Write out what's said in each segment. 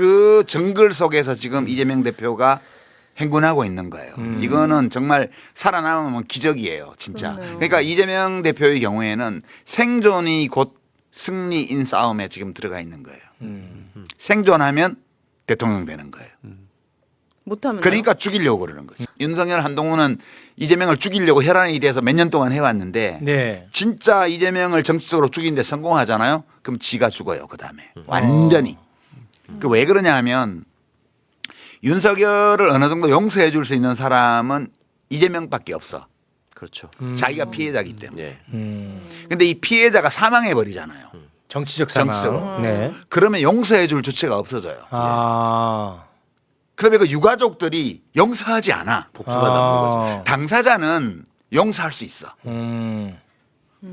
그 정글 속에서 지금 이재명 대표가 행군하고 있는 거예요. 음. 이거는 정말 살아남으면 기적이에요, 진짜. 그러네요. 그러니까 이재명 대표의 경우에는 생존이 곧 승리인 싸움에 지금 들어가 있는 거예요. 음. 생존하면 대통령 되는 거예요. 못하면 그러니까 죽이려고 그러는 거죠. 윤석열 한동훈은 이재명을 죽이려고 혈안이 돼서 몇 년 동안 해왔는데 네. 진짜 이재명을 정치적으로 죽이는데 성공하잖아요. 그럼 지가 죽어요. 그 다음에 완전히. 그 왜 그러냐 하면 윤석열을 어느 정도 용서해 줄 수 있는 사람은 이재명밖에 없어. 그렇죠. 음. 자기가 피해자기 때문에. 예. 음. 근데 이 피해자가 사망해 버리잖아요. 정치적 상황. 정치적으로. 네. 그러면 용서해 줄 주체가 없어져요. 아. 그러면 그 유가족들이 용서하지 않아. 복수만 남는 거죠. 아. 당사자는 용서할 수 있어. 음.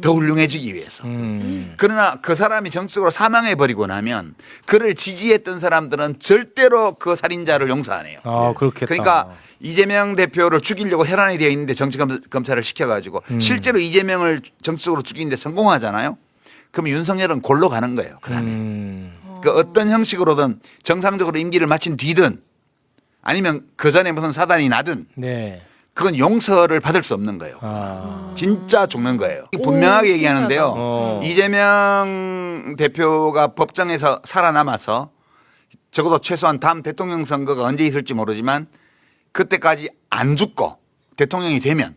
더 훌륭해지기 위해서. 음. 그러나 그 사람이 정치적으로 사망해 버리고 나면 그를 지지했던 사람들은 절대로 그 살인자를 용서 안 해요. 아, 그렇겠다. 그러니까 이재명 대표를 죽이려고 혈안이 되어 있는데 정치 검- 검찰을 시켜가지고 음. 실제로 이재명을 정치적으로 죽이는데 성공하잖아요. 그러면 윤석열은 골로 가는 거예요. 그다음에 음. 그 어떤 형식으로든 정상적으로 임기를 마친 뒤든 아니면 그 전에 무슨 사단이 나든 네. 그건 용서를 받을 수 없는 거예요. 아. 진짜 죽는 거예요. 분명하게 오, 얘기하는데요. 어. 이재명 대표가 법정에서 살아남아서 적어도 최소한 다음 대통령 선거가 언제 있을지 모르지만 그때까지 안 죽고 대통령이 되면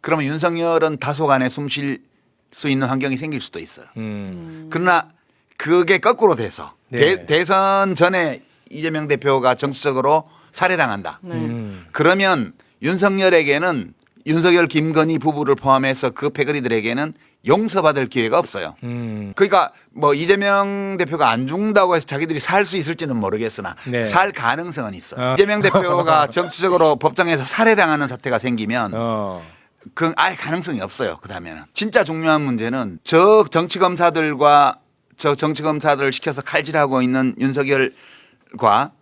그러면 윤석열은 다소간에 숨 쉴 수 있는 환경이 생길 수도 있어요. 음. 그러나 그게 거꾸로 돼서 네. 대, 선 전에 이재명 대표가 정치적으로 살해당한다. 네. 음. 그러면 윤석열에게는 윤석열 김건희 부부를 포함해서 그 패거리들에게는 용서받을 기회가 없어요. 음. 그러니까 뭐 이재명 대표가 안 죽는다고 해서 자기들이 살 수 있을지는 모르겠으나 네. 살 가능성은 있어요. 어. 이재명 대표가 정치적으로 법정에서 살해당하는 사태가 생기면 어. 그건 아예 가능성이 없어요. 그 다음에는 진짜 중요한 문제는 저 정치 검사들과 저 정치 검사들을 시켜서 칼질하고 있는 윤석열과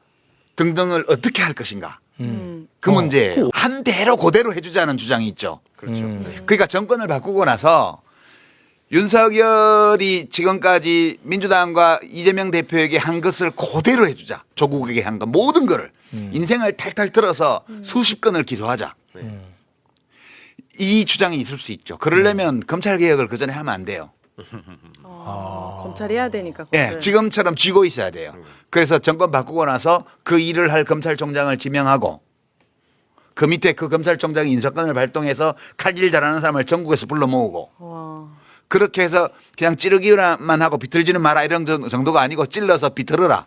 등등을 어떻게 할 것인가. 음. 그 어. 문제예요. 한 대로 그대로 해주자는 주장이 있죠. 그렇죠. 음. 네. 그러니까 정권을 바꾸고 나서 윤석열이 지금까지 민주당과 이재명 대표에게 한 것을 그대로 해주자. 조국에게 한 것 모든 거를 음. 인생을 탈탈 털어서 수십 건을 기소하자. 음. 이 주장이 있을 수 있죠. 그러려면 검찰 개혁을 그 전에 하면 안 돼요. 아, 검찰이 해야 되니까. 예, 그거를. 지금처럼 쥐고 있어야 돼요. 그래서 정권 바꾸고 나서 그 일을 할 검찰총장을 지명하고 그 밑에 그 검찰총장이 인사권을 발동해서 칼질 잘하는 사람을 전국에서 불러 모으고 와. 그렇게 해서 그냥 찌르기만 하고 비틀지는 마라 이런 정- 정도가 아니고 찔러서 비틀어라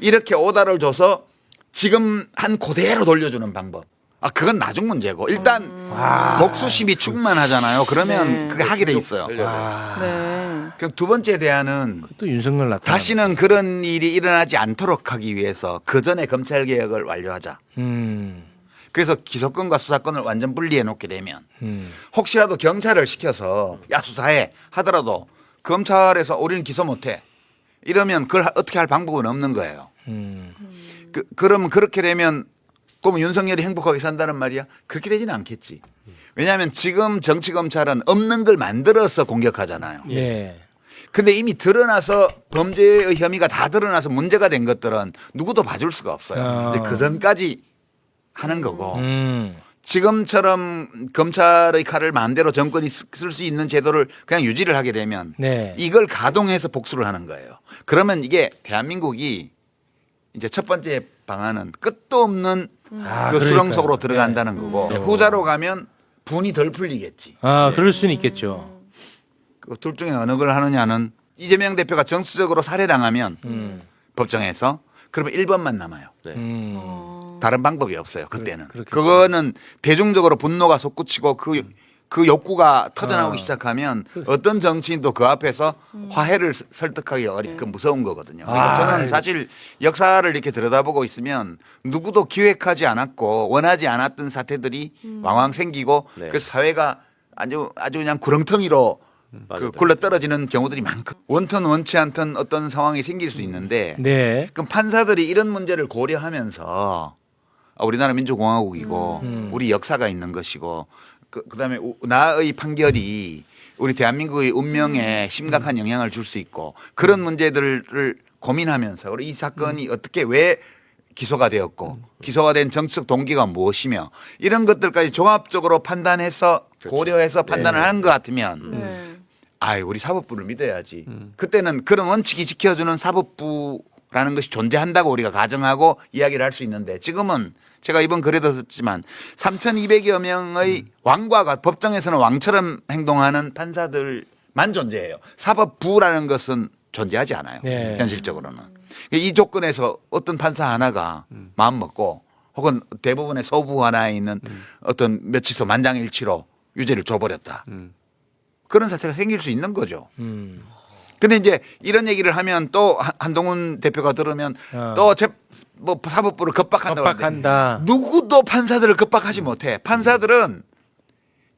이렇게 오다를 줘서 지금 한 그대로 돌려주는 방법. 아 그건 나중 문제고 일단 아. 복수심이 충만하잖아요. 그러면 네. 그게 하게 돼 있어요. 아. 네. 그럼 두 번째 대안은 또 윤석열 나타. 다시는 그런 일이 일어나지 않도록 하기 위해서 그 전에 검찰 개혁을 완료하자. 음. 그래서 기소권과 수사권을 완전 분리해 놓게 되면 음. 혹시라도 경찰을 시켜서 야 수사해 하더라도 검찰에서 우리는 기소 못해 이러면 그걸 하- 어떻게 할 방법은 없는 거예요. 음. 그, 그러면 그렇게 되면 그러면 윤석열이 행복하게 산다는 말이야? 그렇게 되지는 않겠지. 왜냐하면 지금 정치 검찰은 없는 걸 만들어서 공격하잖아요. 예. 근데 이미 드러나서 범죄의 혐의가 다 드러나서 문제가 된 것들은 누구도 봐줄 수가 없어요. 아. 근데 그 전까지 하는 거고 음. 지금처럼 검찰의 칼을 마음대로 정권이 쓸 수 있는 제도를 그냥 유지를 하게 되면 네. 이걸 가동해서 복수를 하는 거예요. 그러면 이게 대한민국이 이제 첫 번째 방안은 끝도 없는 아, 그 수렁 그러니까요. 속으로 들어간다는 거고 음. 후자로 가면 분이 덜 풀리겠지. 아, 그럴 수는 있겠죠. 그 둘 중에 어느 걸 하느냐는 이재명 대표가 정치적으로 살해당하면 음. 법정에서 그러면 1번만 남아요. 네. 음. 어. 다른 방법이 없어요. 그때는. 그렇겠죠. 그거는 대중적으로 분노가 솟구치고 그, 그 욕구가 터져나오기 아. 시작하면 어떤 정치인도 그 앞에서 화해를 스- 설득하기 어리, 그 무서운 거거든요. 그러니까 아. 저는 사실 역사를 이렇게 들여다보고 있으면 누구도 기획하지 않았고 원하지 않았던 사태들이 왕왕 생기고 네. 그 사회가 아주 아주 그냥 구렁텅이로 그 맞아요. 굴러 떨어지는 경우들이 많고 원턴 원치 않던 어떤 상황이 생길 수 있는데 네. 그럼 판사들이 이런 문제를 고려하면서 아, 우리나라 민주공화국이고 음. 우리 역사가 있는 것이고 그, 그다음에 우- 나의 판결이 우리 대한민국의 운명에 심각한 영향을 줄 수 있고 그런 문제들을 고민하면서 우리 이 사건이 어떻게 왜 기소가 되었고 기소가 된 정치적 동기가 무엇이며 이런 것들까지 종합적으로 판단해서 그렇죠. 고려해서 판단을 네. 하는 것 같으면 네. 아이 우리 사법부를 믿어야지. 음. 그때는 그런 원칙이 지켜주는 사법부 라는 것이 존재한다고 우리가 가정하고 이야기를 할 수 있는데 지금은 제가 이번 글에도 썼지만 3,200여 명의 음. 왕과 같 법정에서는 왕처럼 행동하는 판사들만 존재해요. 사법부라는 것은 존재하지 않아요. 네. 현실적으로는. 이 조건에서 어떤 판사 하나가 음. 마음 먹고 혹은 대부분의 소부 하나에 있는 어떤 며칠서 만장일치로 유죄를 줘버렸다. 음. 그런 사태가 생길 수 있는 거죠. 음. 근데 이제 이런 얘기를 하면 또 한- 한동훈 대표가 들으면 어. 또뭐 사법부를 겁박한다고 하는데 겁박한다. 누구도 판사들을 겁박하지 못해. 판사들은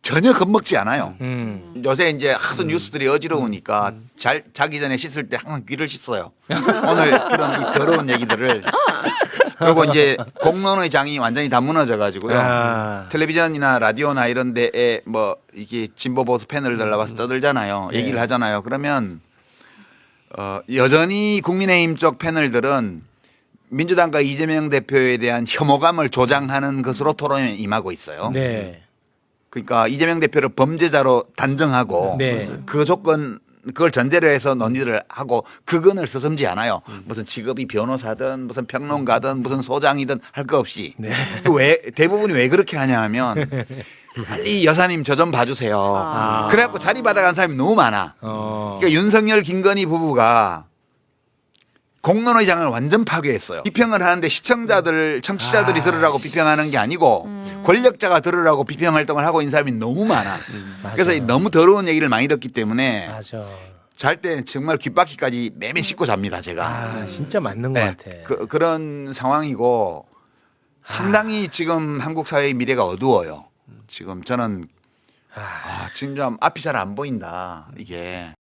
전혀 겁먹지 않아요. 음. 요새 이제 하도 뉴스들이 어지러우니까 잘 자기 전에 씻을 때 항상 귀를 씻어요. 오늘 그런 이 더러운 얘기들을 그리고 이제 공론의 장이 완전히 다 무너져 가지고요. 아. 텔레비전이나 라디오나 이런 데에 뭐 이게 진보 보수 패널 달라와서 음. 떠들잖아요. 네. 얘기를 하잖아요. 그러면 어 여전히 국민의힘 쪽 패널들은 민주당과 이재명 대표에 대한 혐오감을 조장하는 것으로 토론에 임하고 있어요. 네. 그러니까 이재명 대표를 범죄자로 단정하고 네. 그 조건 그걸 전제로 해서 논의를 하고 그건을 서슴지 않아요. 무슨 직업이 변호사든 무슨 평론가든 무슨 소장이든 할 거 없이 네. 그왜 대부분이 왜 그렇게 하냐면 빨리 여사님 저 좀 봐주세요. 아. 그래갖고 자리 받아간 사람이 너무 많아. 어. 그러니까 윤석열 김건희 부부가 공론의장을 완전 파괴했어요. 비평을 하는데 시청자들, 청취자들이 아, 들으라고 비평하는 게 아니고 음. 권력자가 들으라고 비평 활동을 하고 있는 사람이 너무 많아. 맞아. 그래서 이 너무 더러운 얘기를 많이 듣기 때문에 맞아. 잘 때 정말 귓바퀴까지 매매 씻고 잡니다, 제가. 아, 진짜 맞는 네, 것 같아. 그, 그런 상황이고 상당히 지금 한국 사회의 미래가 어두워요. 지금 저는 아. 아, 지금 좀 앞이 잘 안 보인다, 이게.